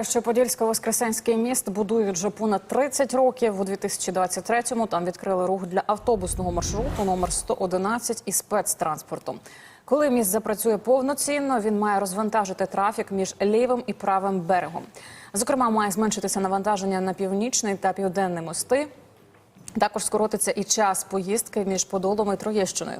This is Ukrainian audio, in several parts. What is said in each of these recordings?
Що Подільсько-Воскресенський міст будують вже понад 30 років. У 2023-му там відкрили рух для автобусного маршруту номер 111 і спецтранспорту. Коли міст запрацює повноцінно, він має розвантажити трафік між лівим і правим берегом. Зокрема, має зменшитися навантаження на північний та південний мости. Також скоротиться і час поїздки між Подолом і Троєщиною.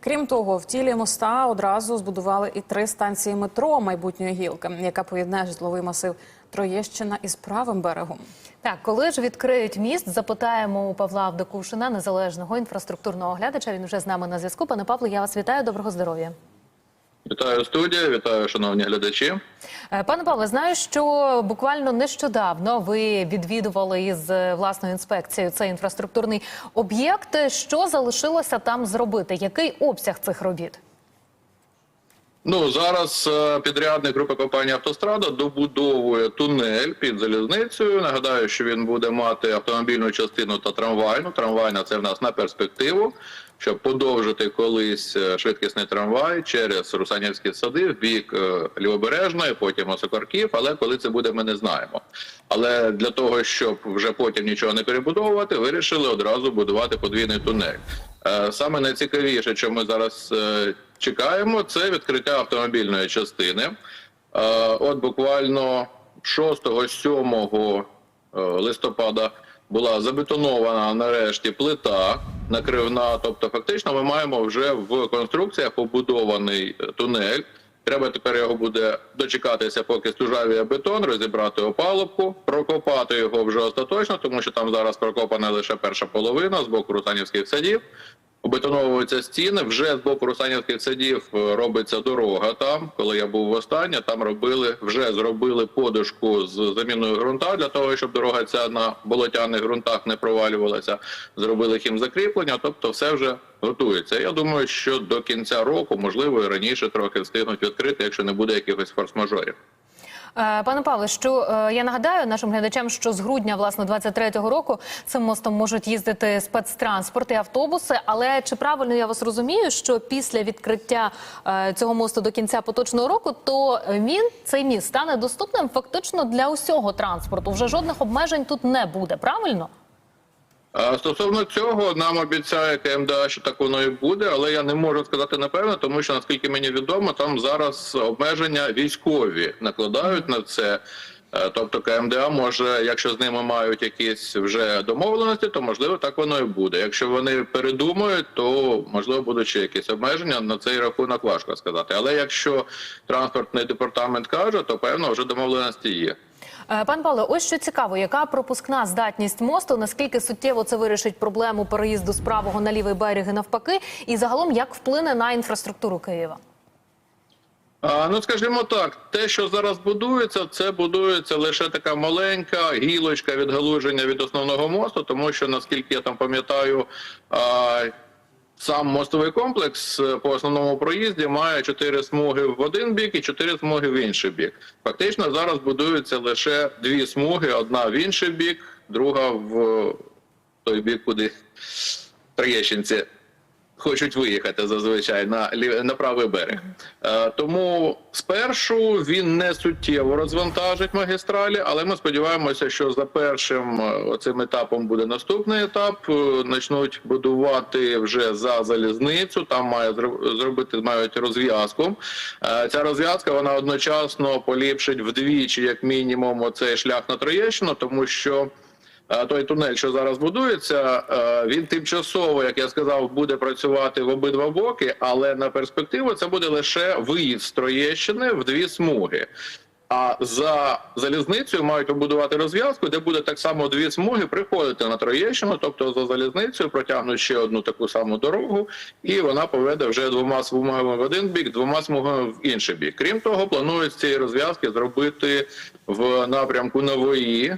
Крім того, в тілі моста одразу збудували і три станції метро майбутньої гілки, яка поєднає житловий масив Троєщина із правим берегом. Так, коли ж відкриють міст, запитаємо у Павла Авдокушина, незалежного інфраструктурного оглядача. Він вже з нами на зв'язку. Пане Павло, я вас вітаю. Доброго здоров'я. Вітаю студія, вітаю, шановні глядачі. Е, Пане Павле, знаю, що буквально нещодавно ви відвідували із е, власною інспекцією цей інфраструктурний об'єкт. Що залишилося там зробити? Який обсяг цих робіт? Ну зараз е, підрядник групи компанії Автострада добудовує тунель під залізницею. Нагадаю, що він буде мати автомобільну частину та трамвайну. Трамвайна це в нас на перспективу, щоб подовжити колись е, швидкісний трамвай через Русанівські сади в бік е, Лівобережної, потім Осокорків. Але коли це буде, ми не знаємо. Але для того, щоб вже потім нічого не перебудовувати, вирішили одразу будувати подвійний тунель. Саме найцікавіше, що ми зараз чекаємо, це відкриття автомобільної частини. Е, От буквально 6-7 е, листопада була забетонована нарешті плита накривна. Тобто, фактично, ми маємо вже в конструкціях побудований е, тунель. Треба тепер його буде дочекатися, поки стужавіє бетон, розібрати опалубку, прокопати його вже остаточно, тому що там зараз прокопана лише перша половина з боку русанівських садів. Обетоновуються стіни. Вже з боку русанівських садів е, робиться дорога. Там, коли я був востаннє, там робили вже зробили подушку з заміною ґрунта для того, щоб дорога ця на болотяних ґрунтах не провалювалася. Зробили хімзакріплення, тобто все вже готується. Я думаю, що до кінця року, можливо, і раніше трохи встигнуть відкрити, якщо не буде якихось форс-мажорів. Е, Пане Павле, що е, я нагадаю нашим глядачам, що з грудня власне 23-го року цим мостом можуть їздити спецтранспорт і автобуси. Але чи правильно я вас розумію, що після відкриття е, цього мосту до кінця поточного року, то він цей міст стане доступним фактично для усього транспорту? Вже жодних обмежень тут не буде. Правильно? Стосовно цього, нам обіцяє КМДА, що так воно і буде, але я не можу сказати напевно, тому що наскільки мені відомо, там зараз обмеження військові накладають на це. Е, Тобто КМДА може, якщо з ними мають якісь вже домовленості, то можливо так воно і буде. Якщо вони передумають, то можливо будуть ще якісь обмеження. На цей рахунок важко сказати. Але якщо транспортний департамент каже, то певно вже домовленості є. Е, Пан Павло, ось що цікаво, яка пропускна здатність мосту? Наскільки суттєво це вирішить проблему переїзду з правого на лівий берег і навпаки? І загалом як вплине на інфраструктуру Києва? Ну, скажімо так, те, що зараз будується, це будується лише така маленька гілочка відгалуження від основного мосту, тому що наскільки я там пам'ятаю, сам мостовий комплекс е, по основному проїзді має чотири смуги в один бік і чотири смуги в інший бік. Фактично зараз будуються лише дві смуги: одна в інший бік, друга в той бік, куди Троєщинці хочуть виїхати зазвичай на на правий берег. Е, тому спершу він не суттєво розвантажить магістралі, але ми сподіваємося, що за першим е, оцим етапом буде наступний етап. Е, Почнуть будувати вже за залізницю. Там має зро- зробити мають розв'язку. Ця розв'язка вона одночасно поліпшить вдвічі, як мінімум, оцей шлях на Троєщину, тому що. Той тунель, що зараз будується, е, він тимчасово, як я сказав, буде працювати в обидва боки, але на перспективу це буде лише виїзд з Троєщини в дві смуги. А за залізницею мають побудувати розв'язку, де буде так само дві смуги приходити на Троєщину, тобто за залізницею протягнуть ще одну таку саму дорогу, і вона поведе вже двома смугами в один бік, двома смугами в інший бік. Крім того, планують з цієї розв'язки зробити в напрямку Нової.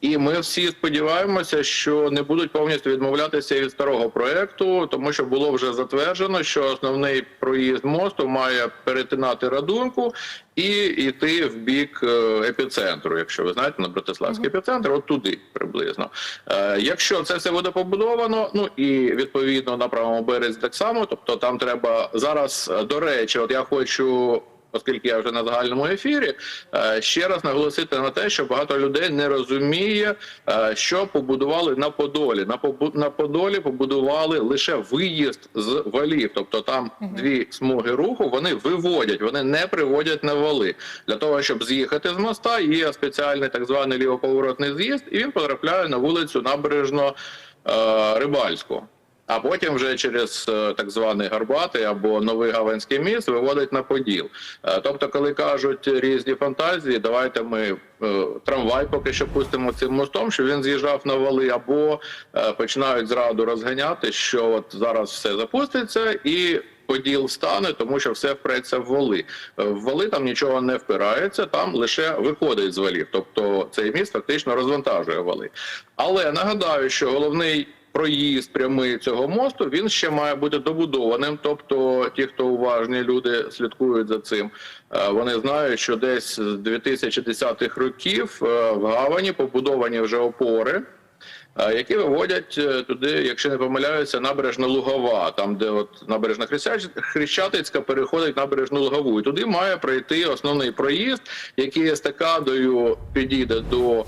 І ми всі сподіваємося, що не будуть повністю відмовлятися від старого проекту, тому що було вже затверджено, що основний проїзд мосту має перетинати радунку і йти в бік е, епіцентру. Якщо ви знаєте, на Братиславський епіцентр, от туди приблизно. Е, Якщо це все буде побудовано, ну і відповідно на правому березі так само, тобто там треба зараз, е, до речі, от я хочу Оскільки я вже на загальному ефірі, е, ще раз наголосити на те, що багато людей не розуміє, е, що побудували на Подолі. На Подолі побудували лише виїзд з валів, тобто там дві смуги руху вони виводять, вони не приводять на вали. Для того щоб з'їхати з моста, є спеціальний так званий лівоповоротний з'їзд, і він потрапляє на вулицю набережно е, Рибальську. А потім вже через е, так званий Гарбатий або Новий Гаванський міст виводить на Поділ. Е, Тобто, коли кажуть різні фантазії, давайте ми е, трамвай поки що пустимо цим мостом, щоб він з'їжджав на вали, або починають зраду розганяти, що от зараз все запуститься і. Поділ стане, тому що все впреться в вали. Е, В вали там нічого не впирається, там лише виходить з валів. Тобто цей міст фактично розвантажує вали. Але нагадаю, що головний проїзд прямий цього мосту він ще має бути добудованим. Тобто, ті, хто уважні люди слідкують за цим, е, вони знають, що десь з 2010-х років е, в гавані побудовані вже опори. е, Які виводять туди, якщо не помиляюся, набережна Лугова, там де от набережна Хрещатицька переходить набережну Лугову. І туди має пройти основний проїзд, який естакадою підійде до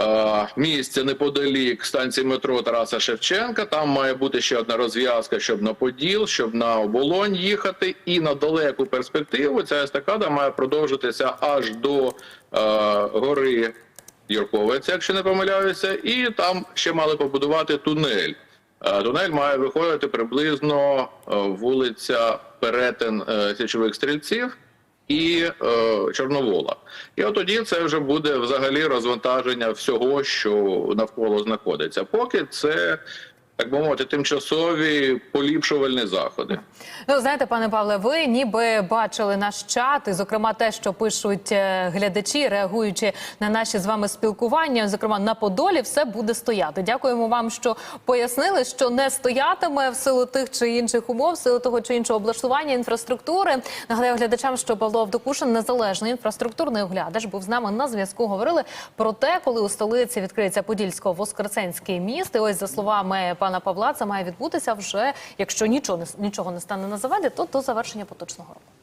е, місця неподалік станції метро Тараса Шевченка. Там має бути ще одна розв'язка, щоб на Поділ, щоб на оболонь їхати. І на далеку перспективу ця естакада має продовжитися аж до е, гори Юрковиця, якщо не помиляюся, і там ще мали побудувати тунель. Е, Тунель має виходити приблизно вулиця перетин січових стрільців і е, Чорновола. І от тоді це вже буде взагалі розвантаження всього, що навколо знаходиться. Поки це так би мовити, тимчасові поліпшувальні заходи. Ну, знаєте, пане Павле, ви ніби бачили наш чат, і зокрема те, що пишуть е, глядачі, реагуючи на наші з вами спілкування, зокрема на Подолі, все буде стояти. Дякуємо вам, що пояснили, що не стоятиме в силу тих чи інших умов, в силу того чи іншого облаштування інфраструктури. Нагадаю глядачам, що Павло Авдокушин, незалежний інфраструктурний оглядач, був з нами на зв'язку. Говорили про те, коли у столиці відкриється Подільсько-Воскресенський міст. І ось за словами пана Павла, це має відбутися вже, якщо нічого не нічого не стане на заваді, то до завершення поточного року.